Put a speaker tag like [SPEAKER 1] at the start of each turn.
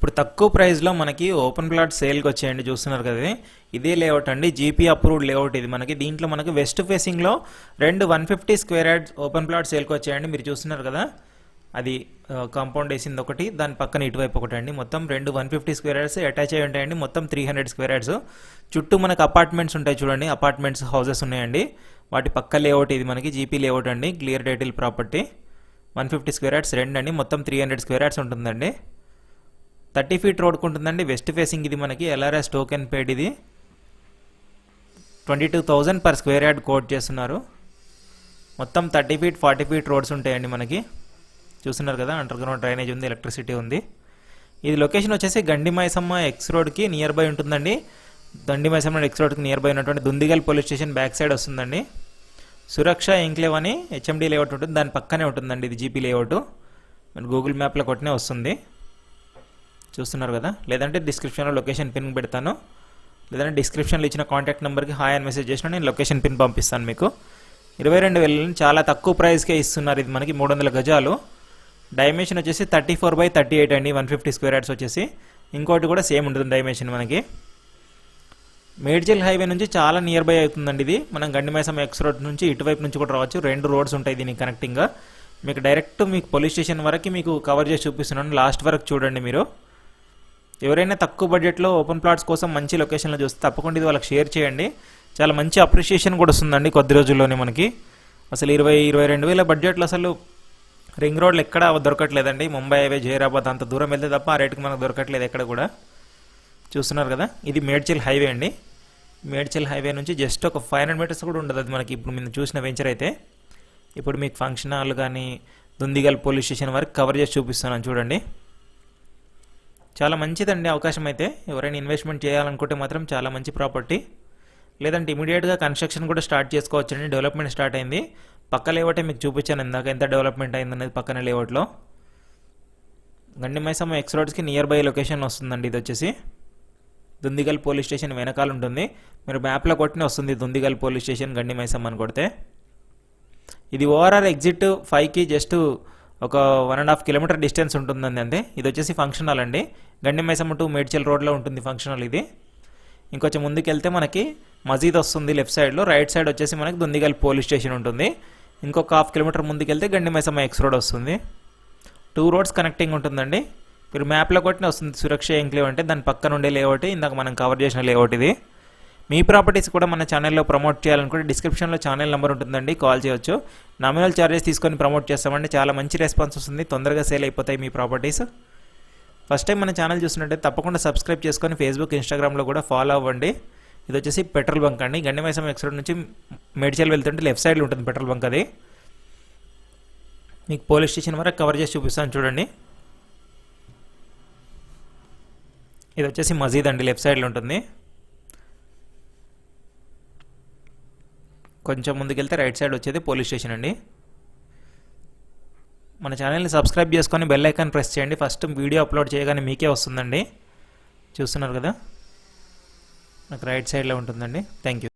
[SPEAKER 1] ఇప్పుడు తక్కువ ప్రైస్లో మనకి ఓపెన్ ప్లాట్ సేల్కి వచ్చేయండి చూస్తున్నారు కదా ఇదే. లేఅవుట్ అండి. జీపీ అప్రూవ్డ్ లేఅవుట్ ఇది మనకి. దీంట్లో మనకి వెస్ట్ ఫేసింగ్లో రెండు one fifty square yards open plot సేల్కి వచ్చాయండి మీరు చూస్తున్నారు కదా. అది కాంపౌండ్ వేసింది ఒకటి దాని పక్కన ఇటువైపు ఒకటి అండి. మొత్తం రెండు one fifty square yards attach అయి ఉంటాయండి. మొత్తం త్రీ హండ్రెడ్ స్క్వేర్ యార్డ్స్ చుట్టూ మనకు అపార్ట్మెంట్స్ ఉంటాయి చూడండి. అపార్ట్మెంట్స్ హౌసెస్ ఉన్నాయండి. వాటి పక్క లేఅవుట్ ఇది మనకి జీపీ లేఅవుట్ అండి. Clear title property. One fifty square yards రెండు అండి. మొత్తం త్రీ హండ్రెడ్ స్క్వేర్ యార్డ్స్ ఉంటుందండి. థర్టీ ఫీట్ రోడ్కు ఉంటుందండి వెస్ట్ ఫేసింగ్ ఇది మనకి. ఎల్ఆర్ఎస్ టోకెన్ పేడ్ ఇది. Twenty two thousand per square yard quote చేస్తున్నారు. మొత్తం thirty feet forty feet roads ఉంటాయండి మనకి. చూస్తున్నారు కదా అండర్ గ్రౌండ్ డ్రైనేజ్ ఉంది ఎలక్ట్రిసిటీ ఉంది. ఇది లొకేషన్ వచ్చేసి గండి మైసమ్మ ఎక్స్ రోడ్కి నియర్ బై ఉంటుందండి. గండి మైసమ్మ ఎక్స్ రోడ్కి నియర్ బై ఉన్నటువంటి Dundigal police station back side వస్తుందండి. సురక్ష ఎంక్లేవ్ అని హెచ్ఎండి లేఅవుట్ ఉంటుంది. దాని పక్కనే ఉంటుందండి ఇది జీపీ లేఅవుట్ గూగుల్ మ్యాప్లో కొట్టినే వస్తుంది. చూస్తున్నారు కదా? లేదంటే డిస్క్రిప్షన్లో లొకేషన్ పిన్ పెడతాను. లేదంటే డిస్క్రిప్షన్లో ఇచ్చిన కాంటాక్ట్ నెంబర్కి హాయ్ అని మెసేజ్ చేసినా నేను లొకేషన్ పిన్ పంపిస్తాను మీకు. ఇరవై రెండు వేలని చాలా తక్కువ ప్రైస్కే ఇస్తున్నారు ఇది మనకి మూడు వందల గజాలు. డైమెన్షన్ వచ్చేసి thirty four by thirty eight అండి వన్ ఫిఫ్టీ స్క్వేర్ యార్డ్స్ వచ్చేసి. ఇంకోటి కూడా సేమ్ ఉంటుంది డైమెన్షన్ మనకి. మేడ్చల్ హైవే నుంచి చాలా నియర్ బై అవుతుందండి ఇది. మనం గండిమైసం ఎక్స్ రోడ్ నుంచి ఇటువైపు నుంచి కూడా రావచ్చు. రెండు రోడ్స్ ఉంటాయి దీనికి కనెక్టింగ్గా మీకు డైరెక్ట్ మీకు పోలీస్ స్టేషన్ వరకు మీకు కవర్ చేసి చూపిస్తున్నాను. లాస్ట్ వరకు చూడండి మీరు. ఎవరైనా తక్కువ బడ్జెట్లో ఓపెన్ ప్లాట్స్ కోసం మంచి లొకేషన్లో చూస్తే తప్పకుండా ఇది వాళ్ళకి షేర్ చేయండి. చాలా మంచి అప్రిషియేషన్ కూడా వస్తుందండి కొద్ది రోజుల్లోనే మనకి. అసలు ఇరవై ఇరవై రెండు వేల బడ్జెట్లో అసలు రింగ్ రోడ్లు ఎక్కడ దొరకట్లేదండి. ముంబై హైవే జైరాబాద్ అంత దూరం వెళ్తే తప్ప ఆ రేటుకి మనకు దొరకట్లేదు ఎక్కడ కూడా. చూస్తున్నారు కదా ఇది మేడ్చల్ హైవే అండి. మేడ్చల్ హైవే నుంచి జస్ట్ ఒక ఫైవ్ హండ్రెడ్ మీటర్స్ కూడా ఉండదు అది మనకి. ఇప్పుడు మీరు చూసిన వెంచర్ అయితే. ఇప్పుడు మీకు ఫంక్షన్ హాల్ కానీ దుందిగల్ పోలీస్ స్టేషన్ వరకు కవర్ చేసి చూపిస్తున్నాను చూడండి. చాలా మంచిదండి అవకాశం అయితే. ఎవరైనా ఇన్వెస్ట్మెంట్ చేయాలనుకుంటే మాత్రం చాలా మంచి ప్రాపర్టీ లేదంటే ఇమీడియట్గా కన్స్ట్రక్షన్ కూడా స్టార్ట్ చేసుకోవచ్చండి. డెవలప్మెంట్ స్టార్ట్ అయింది. పక్క లేవటే మీకు చూపించాను ఇందాక. ఎంత డెవలప్మెంట్ అయిందనేది పక్కన లేఅవుట్లో గండిమైసమ్మ ఎక్స్ రోడ్స్కి నియర్ బై లొకేషన్ వస్తుందండి ఇది వచ్చేసి. దుందిగల్ పోలీస్ స్టేషన్ వెనకాల ఉంటుంది. మీరు మ్యాప్లో కొట్టిన వస్తుంది దుందిగల్ పోలీస్ స్టేషన్ గండిమైసమ్మ అని కొడితే. ఇది ఓవరాల్ ఎగ్జిట్ ఫైవ్కి జస్ట్ ఒక one and half kilometre distance ఉంటుందండి అంతే. ఇది వచ్చేసి ఫంక్షన్ హాల్ అండి. గండిమైసమ్మ టు మేడ్చల్ రోడ్లో ఉంటుంది ఫంక్షన్ హాల్ ఇది ఇంకొంచెం ముందుకెళ్తే మనకి మజీద్ వస్తుంది లెఫ్ట్ సైడ్లో రైట్ సైడ్ వచ్చేసి మనకి దుందిగల్ పోలీస్ స్టేషన్ ఉంటుంది. ఇంకొక హాఫ్ కిలోమీటర్ ముందుకెళ్తే గండిమైసమ్మ ఎక్స్ రోడ్ వస్తుంది. టూ రోడ్స్ కనెక్టింగ్ ఉంటుందండి. మీరు మ్యాప్లో కొట్టిన వస్తుంది. సురక్ష ఎంక్లేవ్ అంటే దాని పక్కన ఉండే లేఅవుట్ ఇందాక మనం కవర్ చేసిన లేఅవుట్ ఇది. మీ ప్రాపర్టీస్ కూడా మన ఛానల్లో ప్రమోట్ చేయాలనుకుంటే డిస్క్రిప్షన్లో ఛానల్ నెంబర్ ఉంటుందండి కాల్ చేయొచ్చు. నామినల్ ఛార్జెస్ తీసుకొని ప్రమోట్ చేస్తామండి చాలా మంచి రెస్పాన్స్ వస్తుంది తొందరగా సేల్ అయిపోతాయి మీ ప్రాపర్టీస్ ఫస్ట్ టైం మన ఛానల్ చూసినట్టే తప్పకుండా సబ్స్క్రైబ్ చేసుకొని ఫేస్బుక్ ఇన్స్టాగ్రామ్లో కూడా ఫాలో అవ్వండి. ఇది వచ్చేసి పెట్రోల్ బంక్ అండి. గండిమైసం ఎక్స్రోడ్ నుంచి మేడ్చల్ వెళ్తుంటే లెఫ్ట్ సైడ్లో ఉంటుంది పెట్రోల్ బంక్ అది. మీకు పోలీస్ స్టేషన్ వరకు కవర్ చేసి చూపిస్తాను చూడండి. ఇది వచ్చేసి మజీద్ అండి లెఫ్ట్ సైడ్లో ఉంటుంది. కొంచెం ముందుకెళ్తే రైట్ సైడ్ వచ్చేది పోలీస్ స్టేషన్ అండి. మన ఛానల్ని సబ్స్క్రైబ్ చేసుకొని బెల్ ఐకాన్ ప్రెస్ చేయండి. ఫస్ట్ వీడియో అప్లోడ్ చేయగానే మీకే వస్తుందండి. చూస్తున్నారు కదా? నాకు రైట్ సైడ్లో ఉంటుందండి. Thank you.